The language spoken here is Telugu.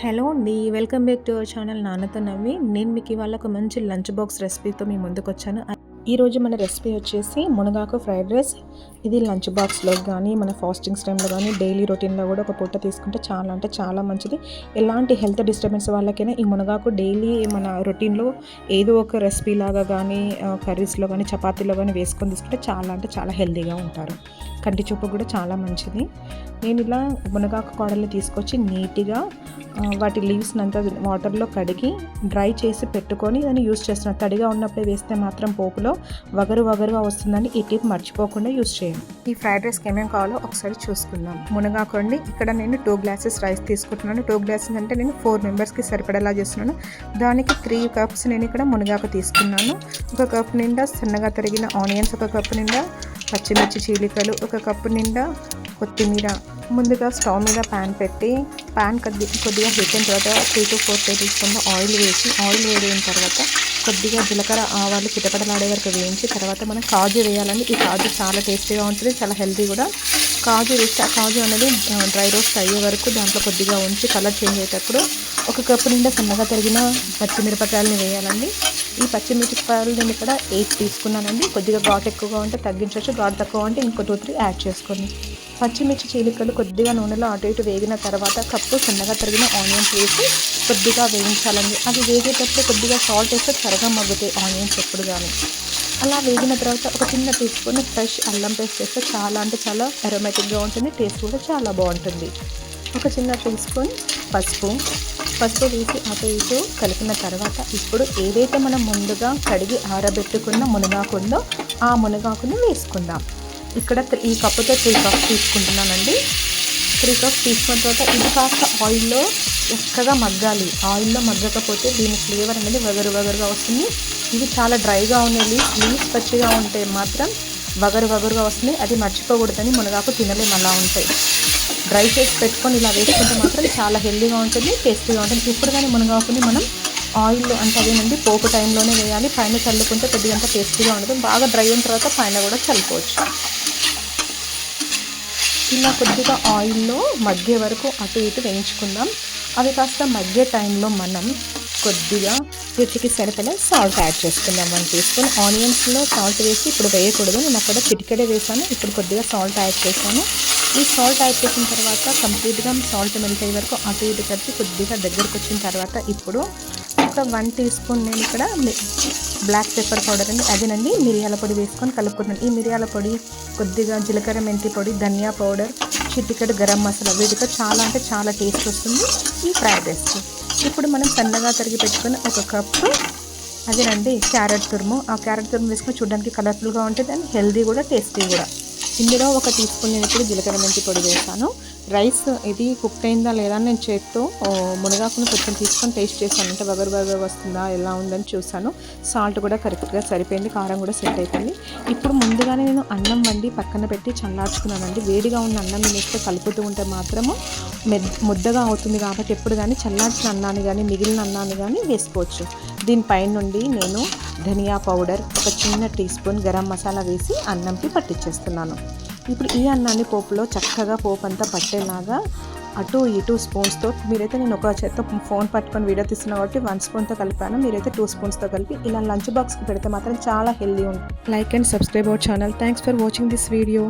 హలో అండి welcome back to our channel నాన్నతో నవ్వి. నేను మీకు ఇవాళ ఒక మంచి లంచ్ బాక్స్ రెసిపీతో మీ ముందుకు వచ్చాను ఈరోజు మన రెసిపీ వచ్చేసి మునగాకు ఫ్రైడ్ రైస్. ఇది లంచ్ బాక్స్లో కానీ మన ఫాస్టింగ్స్ టైంలో కానీ డైలీ రొటీన్లో కూడా ఒక పూట తీసుకుంటే చాలా అంటే చాలా మంచిది. ఎలాంటి హెల్త్ డిస్టర్బెన్స్ వాళ్ళకైనా ఈ మునగాకు డైలీ మన రొటీన్లో ఏదో ఒక రెసిపీ లాగా కానీ కర్రీస్లో కానీ చపాతీలో కానీ వేసుకొని తీసుకుంటే చాలా అంటే చాలా హెల్తీగా ఉంటారు. కంటి చూపు కూడా చాలా మంచిది. నేను ఇలా మునగాకు కోడల్ని తీసుకొచ్చి నీట్గా వాటి లీవ్స్ని అంతా వాటర్లో కడిగి డ్రై చేసి పెట్టుకొని దాన్ని యూస్ చేస్తున్నాను తడిగా ఉన్నప్పుడే వేస్తే మాత్రం పోపులో వగరు వగరుగా వస్తుందని ఈ టిప్ మర్చిపోకుండా యూస్ చేయండి. ఈ ఫ్రైడ్ రైస్కి ఏమేమి కావాలో ఒకసారి చూసుకుందాం. మునగాకండి. ఇక్కడ నేను టూ గ్లాసెస్ రైస్ తీసుకుంటున్నాను. టూ గ్లాసెస్ అంటే నేను ఫోర్ మెంబర్స్కి సరిపడేలా చేస్తున్నాను. దానికి త్రీ కప్స్ నేను ఇక్కడ మునగాకు తీసుకున్నాను. ఒక కప్ నిండా సన్నగా తరిగిన ఆనియన్స్ ఒక కప్ నిండా పచ్చిమిర్చి చీలికలు ఒక కప్పు నిండా కొత్తిమీర ముందుగా స్టవ్ మీద ప్యాన్ పెట్టి ప్యాన్ కొద్ది కొద్దిగా హీట్ అయిన తర్వాత three to four tablespoon oil వేసి ఆయిల్ వేడిన తర్వాత కొద్దిగా జీలకర్ర ఆవాలు చిటపటలాడే వరకు వేయించి తర్వాత మనం కాజు వేయాలండి. ఈ కాజు చాలా టేస్టీగా ఉంటుంది చాలా హెల్తీ కూడా. కాజు వేస్తే ఆ కాజు అనేది డ్రై రోస్ట్ అయ్యే వరకు దాంట్లో కొద్దిగా ఉంచి కలర్ చేంజ్ అయ్యేటప్పుడు ఒక కప్పు నిండా సన్నగా తరిగిన పచ్చిమిరపకాయలని వేయాలండి. ఈ పచ్చిమిరపకాయలు నేను ఇక్కడ ఎయిట్ తీసుకున్నానండి కొద్దిగా ఘాట్ ఎక్కువగా ఉంటే తగ్గించవచ్చు ఘాట్ తక్కువ ఉంటే ఇంకో టూ త్రీ యాడ్ చేసుకోండి. పచ్చిమిర్చి చీలికలు కొద్దిగా నూనెలో అటు ఇటు వేగిన తర్వాత కప్పు సన్నగా తరిగిన ఆనియన్స్ వేసి కొద్దిగా వేయించాలండి. అది వేగేటప్పుడు కొద్దిగా సాల్ట్ వేస్తే త్వరగా మగ్గుతాయి ఆనియన్స్ ఎప్పుడు కానీ అలా వేగిన తర్వాత ఒక చిన్న టీ స్పూన్ ఫ్రెష్ అల్లం పేస్ట్ వేస్తే చాలా అంటే చాలా అరోమేటిక్గా ఉంటుంది టేస్ట్ కూడా చాలా బాగుంటుంది. ఒక చిన్న టీ స్పూన్ పసుపు. పసుపు వేసి అటు ఇటు కలిపిన తర్వాత ఇప్పుడు ఏదైతే మనం ముందుగా కడిగి ఆరబెట్టుకున్న మునగాకుందో ఆ మునగాకుని వేసుకుందాం. ఇక్కడ ఈ కప్పుతో త్రీ కప్స్ తీసుకుంటున్నానండి. త్రీ కప్స్ తీసుకున్న తర్వాత ఇది కాస్త ఆయిల్లో చక్కగా మగ్గాలి. ఆయిల్లో మగ్గకపోతే దీని ఫ్లేవర్ అనేది వగరు వగరుగా వస్తుంది. ఇది చాలా డ్రైగా ఉన్నది లీవ్స్ పచ్చిగా ఉంటే మాత్రం వగరు వగరుగా వస్తుంది. అది మర్చిపోకూడదని మునగాకు తినలేము అలా ఉంటాయి. డ్రై చేసి పెట్టుకొని ఇలా వేసుకుంటే మాత్రం చాలా హెల్దీగా ఉంటుంది టేస్టీగా ఉంటుంది. ఇప్పుడు కానీ మునగాకుని మనం ఆయిల్ అంటే అదేనండి పోపు టైంలోనే వేయాలి. పైన చల్లుకుంటే కొద్దిగా టేస్టీగా ఉంటుంది బాగా డ్రై అయిన తర్వాత పైన కూడా చల్లుకోవచ్చు. ఇలా కొద్దిగా ఆయిల్లో మగ్గే వరకు అటు ఇటు వేయించుకుందాం. అవి కాస్త మగ్గే టైంలో మనం కొద్దిగా రుచికి సరిపడా సాల్ట్ యాడ్ చేసుకుందాం. వన్ టీ స్పూన్ ఆనియన్స్లో సాల్ట్ వేసి ఇప్పుడు వేయకూడదు. నేను అక్కడ చిటికెడే వేసాను ఇప్పుడు కొద్దిగా సాల్ట్ యాడ్ చేశాను. ఈ సాల్ట్ యాడ్ చేసిన తర్వాత కంప్లీట్గా సాల్ట్ మెల్ట్ అయ్యే వరకు అటు ఇటు కలిపి కొద్దిగా దగ్గరకు వచ్చిన తర్వాత ఇప్పుడు ఒక వన్ టీ స్పూన్ నేను ఇక్కడ బ్లాక్ పెప్పర్ పౌడర్ అండి అదేనండి మిరియాల పొడి వేసుకొని కలుపుకుంటున్నాను ఈ మిరియాల పొడి కొద్దిగా జీలకర్ర మెంతి పొడి ధనియా పౌడర్ చిట్టికడు గరం మసాలా వీటితో చాలా అంటే చాలా టేస్ట్ వస్తుంది ఈ ఫ్రైడ్ రైస్కి. ఇప్పుడు మనం సన్నగా తరిగి పెట్టుకుని ఒక కప్పు అదేనండి క్యారెట్ తురుము. ఆ క్యారెట్ తురుము వేసుకొని చూడడానికి కలర్ఫుల్గా ఉంటుంది అండ్ హెల్దీ కూడా టేస్టీ కూడా. ఇందులో ఒక టీ స్పూన్ నేను ఇప్పుడు జీలకర్ర మెంతి పొడి వేస్తాను రైస్ ఇది కుక్ అయిందా లేదా నేను చేత్తో మునగాకును కొంచెం తీసుకొని టేస్ట్ చేశాను. అంటే వగరు వగరు వస్తుందా ఎలా ఉందని చూసాను సాల్ట్ కూడా కరెక్ట్గా సరిపోయింది కారం కూడా సెట్ అయిపోయింది. ఇప్పుడు ముందుగానే నేను అన్నం వండి పక్కన పెట్టి చల్లార్చుకున్నానండి. వేడిగా ఉన్న అన్నం వేస్తే కలుపుతూ ఉంటే మాత్రము ముద్దగా అవుతుంది కాబట్టి ఎప్పుడు కానీ చల్లార్చిన అన్నాన్ని కానీ మిగిలిన అన్నాన్ని కానీ వేసుకోవచ్చు. దీనిపై నుండి నేను ధనియా పౌడర్ ఒక చిన్న టీ స్పూన్ గరం మసాలా వేసి అన్నంకి పట్టించేస్తున్నాను ఇప్పుడు ఈ అన్నాన్ని పోపులో చక్కగా పోపు అంతా పట్టేలాగా అటు ఇటు స్పూన్స్తో మీరైతే నేను ఒక చేత ఫోన్ పట్టుకొని వీడియో తీస్తున్నా కాబట్టి వన్ స్పూన్తో కలిపాను. మీరైతే టూ స్పూన్స్తో కలిపి ఇలా లంచ్ బాక్స్కి పెడితే మాత్రం చాలా హెల్దీ ఉంటుంది like and subscribe our channel. Thanks for watching this video.